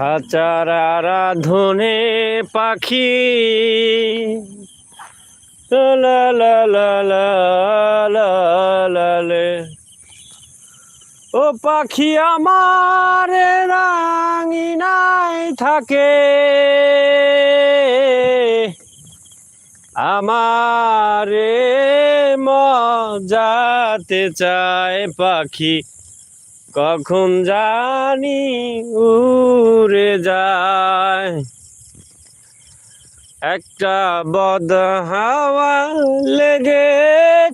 খাঁচার আরাধনে পাখি। লে। ও পাখি আমার রাঙিনাই থাকে। আমারে মজাতে চায় পাখি। কখন জানি উড়ে যায়। একটা বদ হাওয়া লেগে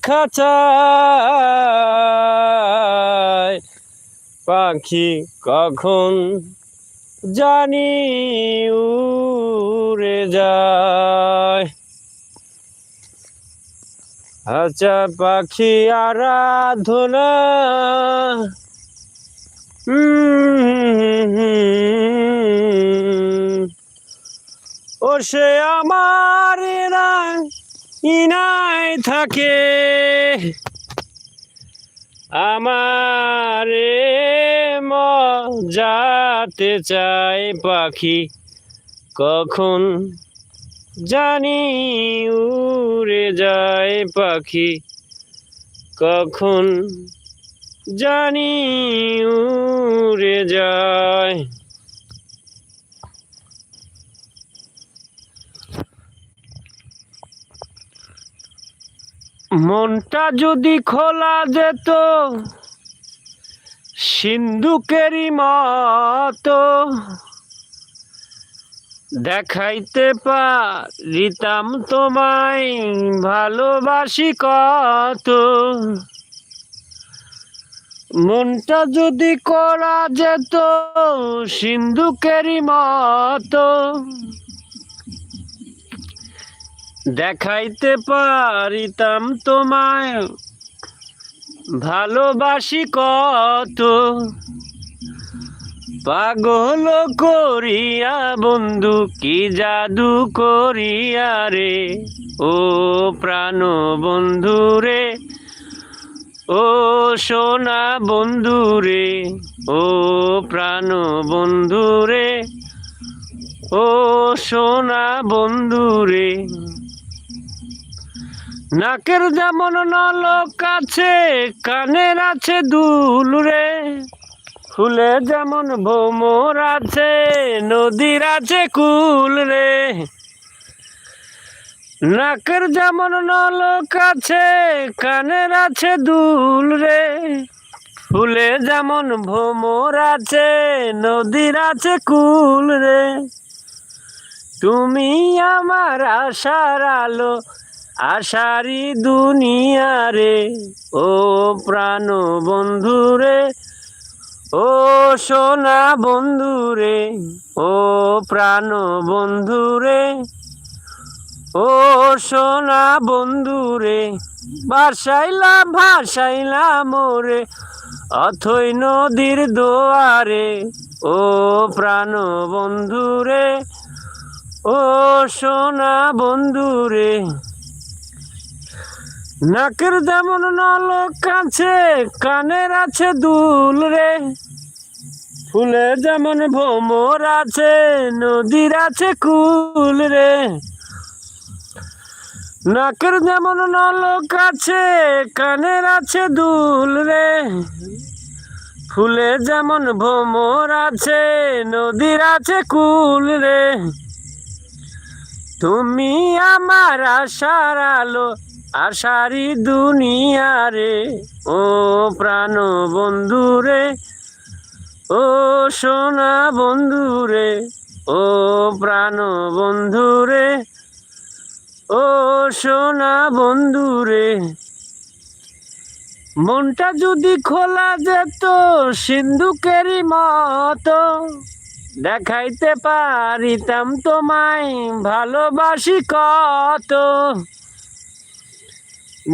খাঁচায়। পাখি কখন জানি উড়ে যায়। আচ্ছা পাখি আরাধনা ও সে আমার ইনায় থাকে। আমারে মজাতে চায় পাখি, কখন জানি উড়ে যায় পাখি, কখন জানি উড়ে যায়। মনটা যদি খোলা যেত সিন্ধুকেরই মতো দেখাইতে পারিতাম তোমায় ভালোবাসি কত। মনটা যদি করা যেত, সিন্ধুকেরই মতো। দেখাইতে পারিতাম তোমায়, ভালোবাসি কত। পাগল করিয়া বন্ধু, কি জাদু করিয়া রে? ও প্রাণ বন্ধু রে, ও সোনা বন্ধু রে, ও প্রাণ বন্ধু রে, ও সোনা বন্ধু রে। নাকের যেমন নলক আছে, কানের আছে দুল রে, ফুলে যেমন ভোমর আছে, নদীর আছে কুল রে। নাকের যেমন নলক আছে, কানের আছে দুল রে। ফুলে যেমন ভোমর আছে, নদীর আছে কুল রে। তুমি আমার আশার আলো আশারি দুনিয়া রে। ও প্রাণ বন্ধু রে, ও সোনা বন্ধু রে, ও প্রাণ বন্ধু রে। ও সোনা বন্ধু রে ভাসাইলা মোরে, অথই নদীর দোয়ারে, ও প্রাণ বন্ধু রে ও সোনা বন্ধু রে নাকের যেমন নলক কাছে, কানের আছে দুল রে ফুলে যেমন ভোমর আছে, নদীর আছে কুল রে। নাকের যেমন নলক আছে, কানের আছে দুল রে। ফুলে যেমন ভোমর আছে, নদীর আছে কুল রে। তুমি আমার আশার আলো, আশারি দুনিয়া রে। ও প্রাণ বন্ধু রে, ও সোনা বন্ধু রে, ও প্রাণ বন্ধু রে। ও সোনা বন্ধু রে মনটা যদি খোলা যেত সিন্ধুকেরই মতো, দেখাইতে পারিতাম তোমায় ভালোবাসি কত।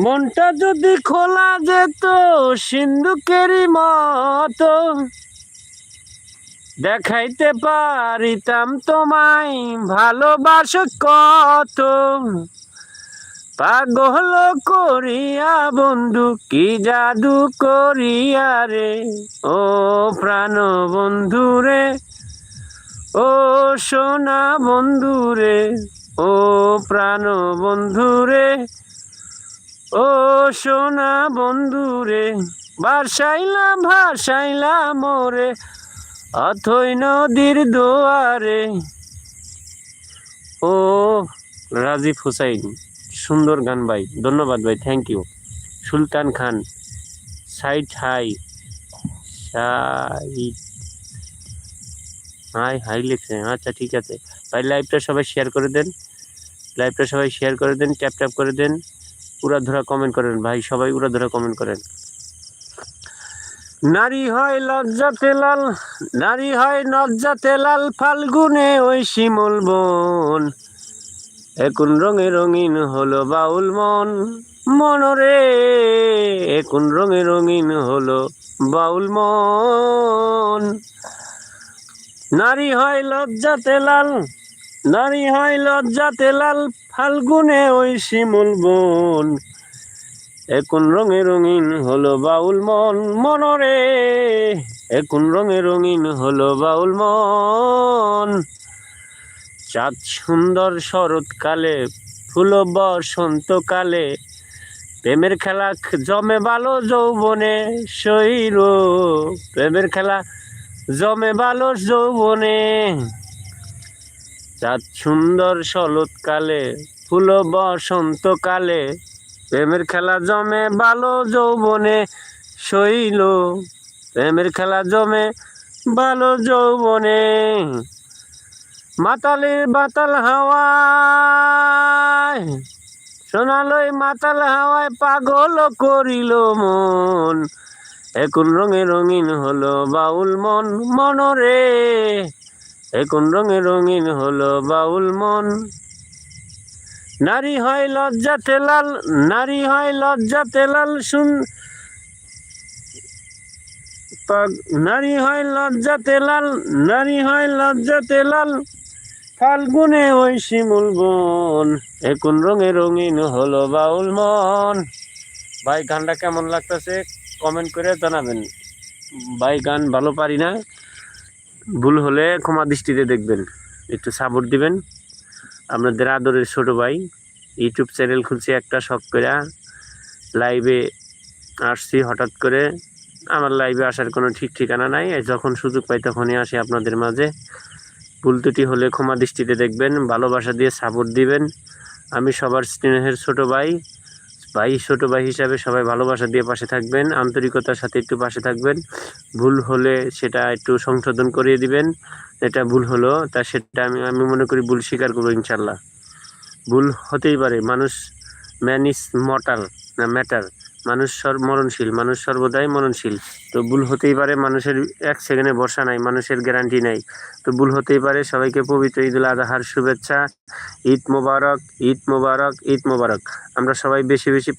মনটা যদি খোলা যেত সিন্ধুকেরই মতো দেখাইতে পারিতাম তোমায় ভালোবাস কত। পাগল করিয়া বন্ধু, কি জাদু করিয়া রে? ও প্রাণ বন্ধু রে, ও সোনা বন্ধু রে, ও প্রাণ বন্ধুরে ও সোনা বন্ধুরে ভাসাইলা ভাসাইলা মোরে অথই নদীর দোয়ারে। ও রাজীব হুসাইন, সুন্দর গান ভাই, ধন্যবাদ ভাই thank you Sultan Khan side hi hi hi লিখছে। আচ্ছা ঠিক আছে। ভাই লাইভটা সবাই শেয়ার করে দেন। লাইভটা সবাই শেয়ার করে দেন ট্যাপ ট্যাপ করে দেন। উড়া ধরা কমেন্ট করেন। ভাই, সবাই উড়া ধরা কমেন্ট করেন। নারী হয় লজ্জাতে লাল নারী হয় লজ্জাতে লাল ফাল্গুনে ওই শিমুল বন। এখন রঙে রঙিন হলো বাউল মন, মনরে এখন রঙে রঙিন হলো বাউল মন। নারী হয় লজ্জাতে লাল নারী হয় লজ্জাতে লাল ফাল্গুনে ওই শিমুল বন। এখন রঙে রঙিন হলো বাউল মন, মনরে। এখন রঙে রঙিন হলো বাউল মন। চাঁদ সুন্দর শরৎকালে, ফুল বসন্তকালে, প্রেমের খেলা জমে ভালো যৌবনে শৈর প্রেমের খেলা জমে ভালো যৌবনে। চাঁদ সুন্দর শরৎকালে, ফুল বসন্তকালে প্রেমের খেলা জমে ভালো যৌবনে শৈল। প্রেমের খেলা জমে ভালো যৌবনে মাতালের বাতাল হাওয়ায়। সোনালই মাতাল হাওয়ায় পাগল করিল মন। এখন রঙে রঙিন হলো বাউল মন মনরে। এখন রঙে রঙিন হলো বাউল মন নারী হয় লজ্জা তেলাল নারী হয় লজ্জা তেলাল শুন। নারী হয় লজ্জা তেলাল নারী হয় লজ্জা তেলাল ফাল্গুনে ওই শিমুল বন এখন রঙে রঙিন হলো বাউল মন। ভাই, গানটা কেমন লাগতেছে? কমেন্ট করে জানাবেন। ভাই, গান ভালো পারি না। ভুল হলে ক্ষমা দৃষ্টিতে দেখবেন। একটু সাপোর্ট দিবেন। আপনাদের আদরের ছোট ভাই ইউটিউব চ্যানেল খুলছি একটা শখ করে লাইভে আসছি হঠাৎ করে। আমার লাইভে আসার কোনো ঠিক ঠিকানা নাই। যখন সুযোগ পাই তখনই আসি আপনাদের মাঝে। ভুল ত্রুটি হলে ক্ষমা দৃষ্টিতে দেখবেন, ভালোবাসা দিয়ে সাপোর্ট দিবেন। আমি সবার স্নেহের ছোট ভাই। ভাই, ছোট ভাই হিসাবে সবাই ভালোবাসা দিয়ে পাশে থাকবেন, আন্তরিকতার সাথে একটু পাশে থাকবেন। ভুল হলে সেটা একটু সংশোধন করিয়ে দিবেন এটা ভুল হলো, তা সেটা আমি আমি মনে করি ভুল স্বীকার করব ইনশাল্লাহ। ভুল হতেই পারে, মানুষ ম্যান ইজ মর্টাল না ম্যাটার মানুষ মরণশীল, মানুষ সর্বদাই মরণশীল। তো ভুল হতেই পারে, মানুষের এক সেকেন্ডে বর্ষা নাই, মানুষের গ্যারান্টি নাই। তো ভুল হতেই পারে, সবাইকে পবিত্র ঈদ উল আজহার শুভেচ্ছা। ঈদ মোবারক ঈদ মোবারক ঈদ মোবারক। আমরা সবাই বেশি বেশি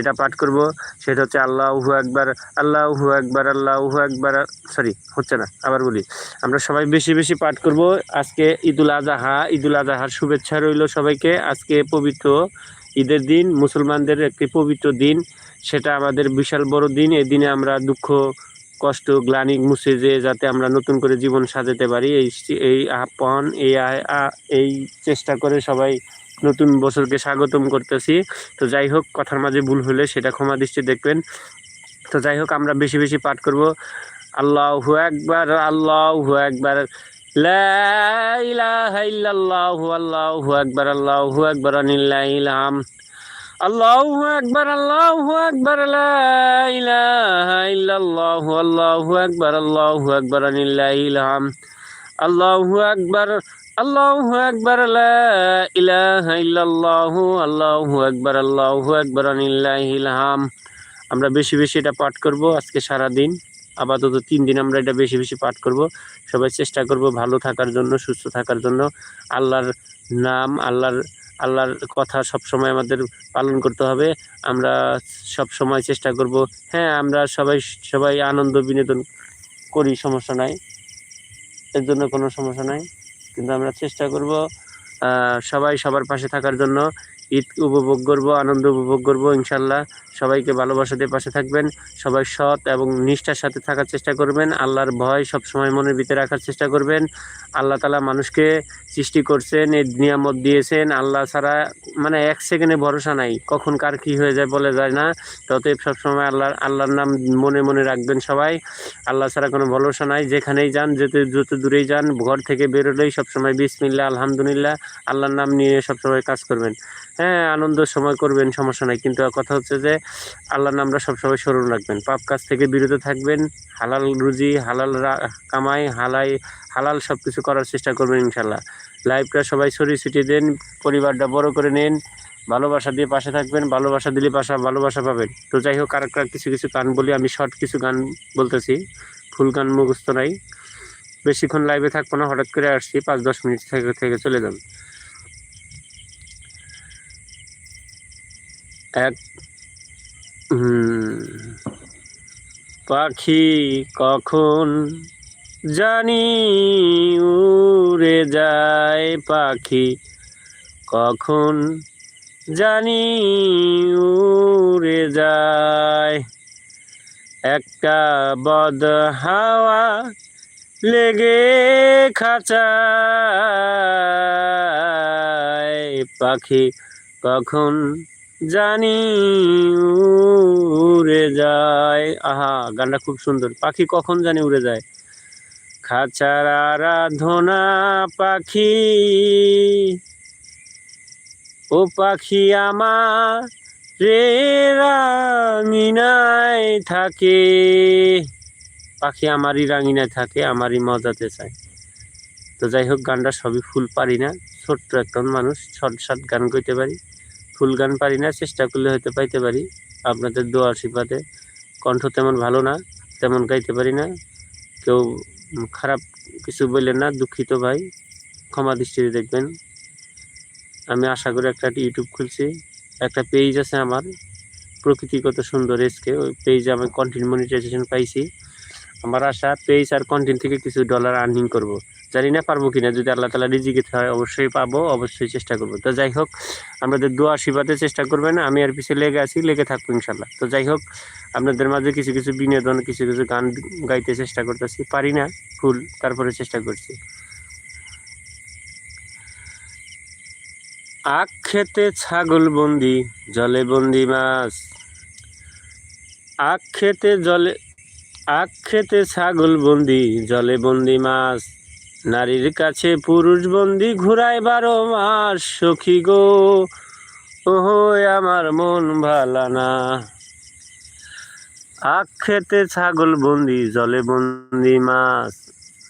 এটা পাঠ করব। সেটা হচ্ছে আল্লাহু একবার আল্লাহু একবার আল্লাহু একবার সরি হচ্ছে না, আবার বলি। আমরা সবাই বেশি বেশি পাঠ করব। আজকে ঈদুল আজহা, ঈদুল আজহার শুভেচ্ছা রইল সবাইকে। আজকে পবিত্র ঈদের দিন, মুসলমানদের একটি পবিত্র দিন। সেটা আমাদের বিশাল বড় দিন। এই দিনে আমরা দুঃখ, কষ্ট, গ্লানি মুছে যে যাতে আমরা নতুন করে জীবন সাজাতে পারি, এই এই আহ্বান, এই এই চেষ্টা করে সবাই নতুন বছরকে স্বাগতম করতেছি। তো যাই হোক, কথার মাঝে ভুল হলে সেটা ক্ষমা দৃষ্টি দেখবেন। তো যাই হোক, আমরা বেশি বেশি পাঠ করব। আল্লাহু একবার আল্লাহু একবার লা ইলাহা ইল্লাল্লাহু, আল্লাহু একবার আল্লাহু একবার আনিল্লাহিল হামদ আল্লাহু একবার আল্লাহু একবার লা ইলাহা ইল্লাল্লাহু, আল্লাহু একবার আল্লাহু একবার আনিল্লাহিল হামদ আল্লাহু একবার আল্লাহু একবার লা ইলাহা ইল্লাল্লাহু, আল্লাহু একবার আল্লাহু একবার আনিল্লাহিল হামদ আমরা বেশি বেশি এটা পাঠ করব আজকে সারা দিন আপাতত তিন দিন আমরা এটা বেশি বেশি পাঠ করব। সবাই চেষ্টা করব ভালো থাকার জন্য, সুস্থ থাকার জন্য। আল্লাহর নাম, আল্লাহর আল্লাহর কথা সব সময় আমাদের পালন করতে হবে। আমরা সব সময় চেষ্টা করব। হ্যাঁ আমরা সবাই সবাই আনন্দ, বিনোদন করি, সমস্যা নাই। এর জন্য কোনো সমস্যা নাই। কিন্তু আমরা চেষ্টা করব সবাই সবার পাশে থাকার জন্য। ঈদ উপভোগ করব, আনন্দ উপভোগ করব, ইনশাল্লাহ। সবাইকে ভালোবাসা দিয়ে পাশে থাকবেন। সবাই সৎ এবং নিষ্ঠার সাথে থাকার চেষ্টা করবেন। আল্লাহর ভয় সবসময় মনের ভিতরে রাখার চেষ্টা করবেন। আল্লাহ তালা মানুষকে সৃষ্টি করছেন, এই নিয়ামত দিয়েছেন। আল্লাহ ছাড়া মানে এক সেকেন্ডে ভরসা নাই। কখন কার কী হয়ে যায় বলে যায় না। ততএব সবসময় আল্লাহ আল্লাহর নাম মনে মনে রাখবেন সবাই। আল্লাহ ছাড়া কোনো ভরসা নাই। যেখানেই যান, যেতে, যত দূরেই যান, ঘর থেকে বেরোলেই সবসময় বিষ বিসমিল্লা আলহামদুলিল্লাহ, আল্লাহর নাম নিয়ে সবসময় কাজ করবেন। হ্যাঁ আনন্দ সময় করবেন, সমস্যা নাই। কিন্তু কথা হচ্ছে যে, আল্লাহর নামটা সবসময় স্মরণ রাখবেন। পাপ কাজ থেকে বিরত থাকবেন, হালাল রুজি, হালাল কামাই, হালাই, হালাল সব কিছু করার চেষ্টা করবেন ইনশাল্লাহ লাইফটা সবাই ছড়িয়ে ছিটিয়ে দেন, পরিবারটা বড় করে নেন, ভালোবাসা দিয়ে পাশে থাকবেন, ভালোবাসা দিলে পাশা ভালোবাসা পাবেন। তো যাই হোক আর কিছু কিছু গান বলি, আমি শর্ট কিছু গান বলতেছি। ফুল গান মুখস্থ নাই। বেশিক্ষণ লাইভে থাকব না, হঠাৎ করে আসছি, পাঁচ দশ মিনিট থেকে থেকে চলে যান এক পাখি কখন জানি উড়ে যায়, পাখি কখন জানি উড়ে যায়। একটা বদ হাওয়া লেগে খাঁচায়, পাখি কখন জানি উড়ে যায়। আহা, গানটা খুব সুন্দর। পাখি কখন জানি উড়ে যায়? খাঁচার আরাধনা পাখি। ও পাখি আমার রাঙিনায় থাকে। পাখি আমারই রাঙিনায় থাকে, আমারই মজাতে চায়। তো যাই হোক, গানটা সবই ফুল পারি না। ছোট্ট একজন মানুষ, ছট শর্ট গান গাইতে পারি। ফুল গান পারি না, চেষ্টা করলে হয়তো পাইতে পারি। আপনাদের দোয়া, আশীর্বাদে। কণ্ঠ তেমন ভালো না, তেমন গাইতে পারি না। কেউ খারাপ কিছু বললেন না, দুঃখিত ভাই। ক্ষমা দৃষ্টিতে দেখবেন। আমি আশা করি একটা ইউটিউব খুলছি। একটা পেজ আছে আমার, প্রকৃতিগত সুন্দর এসকে ওই পেজে আমি কন্টেন্ট মনিটাইজেশন পাইছি। আমার আশা পেজ আর কন্টেন্ট থেকে কিছু ডলার আর্নিং করব। জানি না পারব কিনা, যদি আল্লাহ তালা রিজিকে হয় অবশ্যই পাবো, অবশ্যই চেষ্টা করব। তো যাই হোক, আমাদের দোয়া আশীর্বাদে চেষ্টা করবেন, আমি আর পিছিয়ে লেগে আছি, লেগে থাকব ইনশাল্লাহ তো যাই হোক, আপনাদের মাঝে কিছু কিছু বিনোদন, কিছু কিছু গান গাইতে চেষ্টা করতেছি, পারি না ফুল তারপরে চেষ্টা করছি। আখ খেতে ছাগল বন্দি, জলে বন্দি মাছ। আখ খেতে জলে আখ খেতে ছাগল বন্দি, জলে বন্দি মাছ। নারীর কাছে পুরুষ বন্দি ঘুরায় বারো মাস, সখী গো। ওহো আমার মন ভালা না। আখ খেতে ছাগল বন্দি, জলে বন্দি মাছ।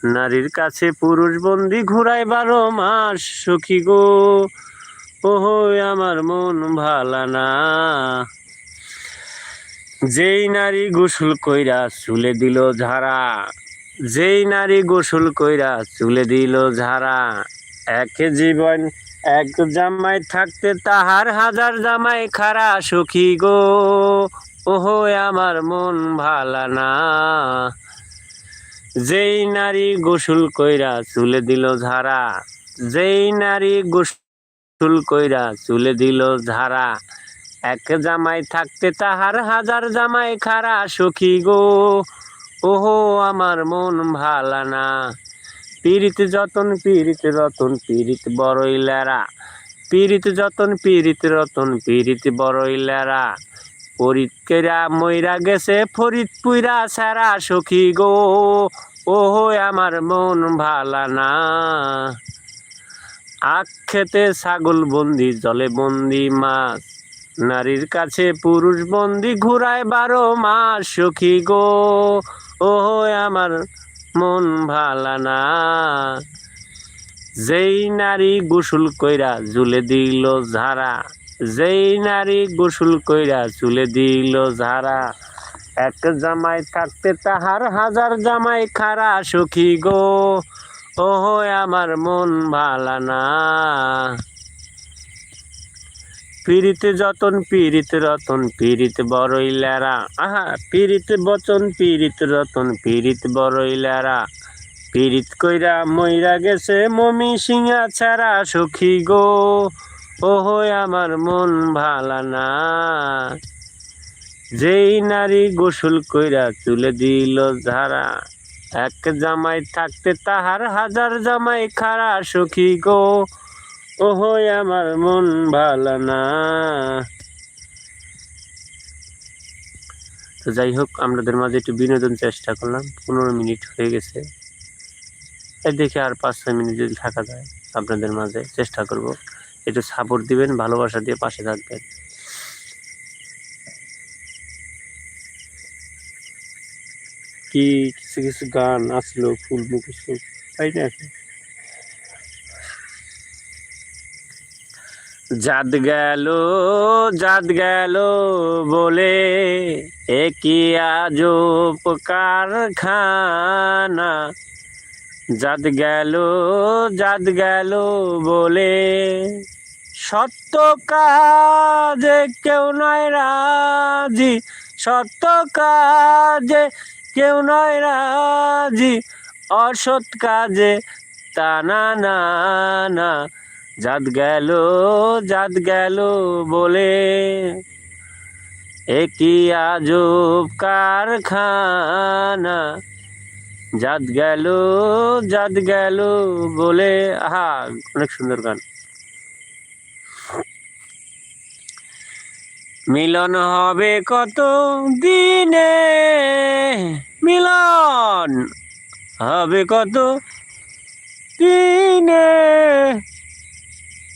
নারীর কাছে পুরুষ বন্দি ঘুরায় বারো মাস, সখী গো। ওহো আমার মন ভালা না। যেই নারী গোসল কইরা চুলে দিল ঝাড়া যেই নারী গোসল কইরা চুলে দিল ঝাড়া, এক জীবন, এক জামাই থাকতে তাহার হাজার জামাই খারা সুখী গো। ওহো, আমার মন ভালা না। যেই নারী গোসল কইরা চুলে দিল ঝাড়া, যেই নারী গোসল কইরা চুলে দিল ঝাড়া, এক জামাই থাকতে তাহার হাজার জামাই খারা সুখী গো। ওহো, আমার মন ভালা না। পীড়িত যতন, পীড়িত রতন, পীড়িত বড়ই লেরা। পীড়িত যতন, পীড়িত রতন, পীড়িত বড়ই লেরা। ফরিদ কেরা মইরা গেছে, ফরিদ পুইরা সারা সখী গো। ওহো, আমার মন ভালা না। আখ খেতে ছাগল বন্দি, জলে বন্দি মাছ। নারীর কাছে পুরুষ বন্দি, ঘুরায় বারো মাস সখী গো। ও আমার মন ভালা না। যেই নারী গোসল কইরা জুলে দিল ঝাড়া, যেই নারী গোসল কইরা চুলে দিল ঝাড়া, এক জামাই থাকতে তাহার হাজার জামাই খারা সখী গো। ও আমার মন ভালা না। পীড়িত যতন, পীড়িত রতন, পীড়িত বড়ই লেরা। আহা, পীড়িত বচন, পীড়িত রতন, পীড়িত বড়ই লেরা। পীড়িত কইরা মইরা গেছে মমি সিংহা ছাড়া সখী গো। ওহো আমার মন ভালা না। যেই নারী গোসল কইরা তুলে দিল ধারা এক জামাই থাকতে তাহার হাজার জামাই খারা সখী গো। ওহো, আমার মন ভালা না। তো যাই হোক আমাদের মাঝে একটু বিনোদন চেষ্টা করলাম। পনেরো মিনিট হয়ে গেছে। এই দেখে আর পাঁচ ছয় মিনিট যদি থাকা যায়, আপনাদের মাঝে চেষ্টা করব। একটু সাপোর্ট দিবেন, ভালোবাসা দিয়ে পাশে থাকবেন। কি, কিছু কিছু গান আসলো, ফুল কিছু তাই না জাত গেল জাত গেল বলে একই আজব কারখানা জাত গেল জাত গেল বলে, সত্য কাজে কেউ নয় রাজি, সত্য কাজে কেউ নয় রাজি, অসৎ কাজে তা না না জাত গেল জাত গেল বলে। একই আজব কারখানা? জাত গেল জাত গেল বলে। আহা, অনেক সুন্দর গান। মিলন হবে কত দিনে? মিলন হবে কত দিনে?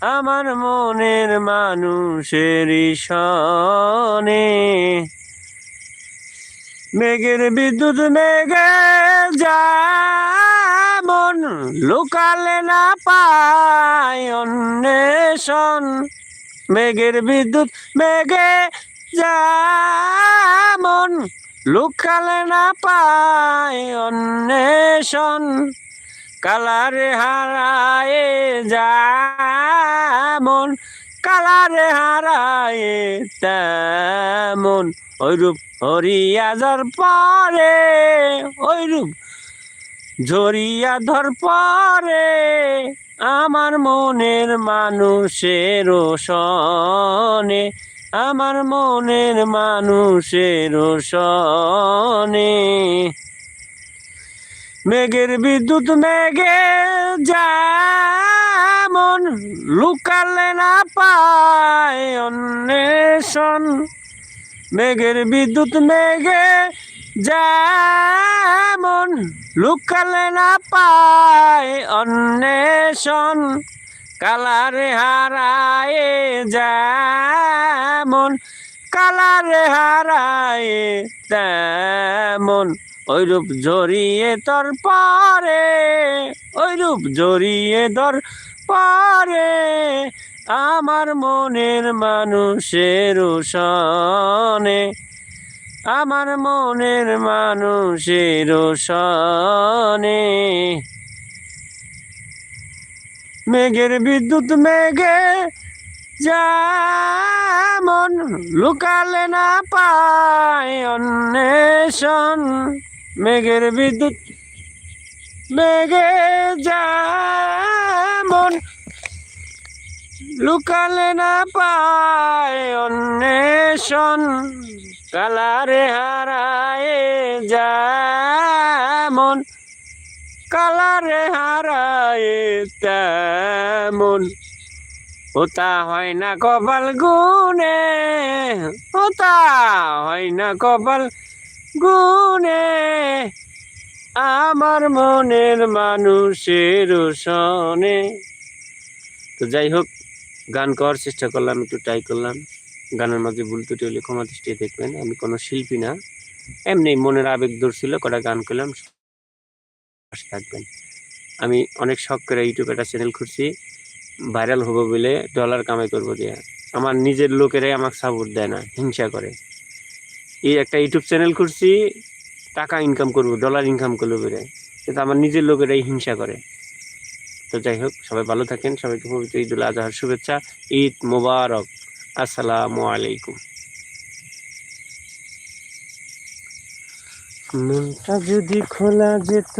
আমার মনের মানুষের সনে মেঘের বিদ্যুৎ মেঘে যেমন লুকালে না পায় অন্বেষণ। মেঘের বিদ্যুৎ মেঘে যেমন লুকালে না পায় অন্বেষণ। কালারে হারায় যেমন, কালারে হারায় তেমন। ওইরূপ হরিয়া ধর পরে ওইরূপ ঝরিয়া ধর পরে আমার মনের মানুষের সনে আমার মনের মানুষের সনে মেঘের বিদ্যুৎ মেঘে যেমন লুকালে না পায় অন্বেষণ। মেঘের বিদ্যুৎ মেঘে যেমন লুকালে না পায় অন্বেষণ। কালারে হারায় যেমন, কালারে হারায় তেমন। ওইরূপ জড়িয়ে তোর পারে, ওইরূপ জড়িয়ে ধর পারে, আমার মনের মানুষের সনে আমার মনের মানুষের সনে মেঘের বিদ্যুৎ মেঘে যেমন লুকালে না পায় অন্বেষণ মেঘের বিদ্যুৎ, মেঘে যেমন লুকালে না পায় অন্বেষণ, কালারে হারায় যেমন, কালারে হারায় তেমন। ওতা হয় না কপাল গুনে ওতা হয় না কপাল গুনে আমার মনের মানুষের সনে তো যাই হোক, গান করার চেষ্টা করলাম, একটু ট্রাই করলাম। গানের মাঝে ভুল ত্রুটি হলে ক্ষমা দৃষ্টি দেখবেন, আমি কোনো শিল্পী না। এমনি মনের আবেগ ধরছিল, কটা গান করলাম থাকবেন। আমি অনেক শখ করে ইউটিউবে একটা চ্যানেল খুঁজছি ভাইরাল হব বলে ডলার কামাই করব দিয়ে আমার নিজের লোকেরাই আমাকে সাপোর্ট দেয় না, হিংসা করে। এই একটা ইউটিউব চ্যানেল করছি টাকা ইনকাম করব ডলার ইনকাম করব বেড়ে কিন্তু আমার নিজের লোকেরাই হিংসা করে। তো যাই হোক, সবাই ভালো থাকেন, সবাইকে পবিত্র ঈদ উল আজহার শুভেচ্ছা, ঈদ মোবারক। আসসালামু আলাইকুম। মনটা যদি খোলা যেত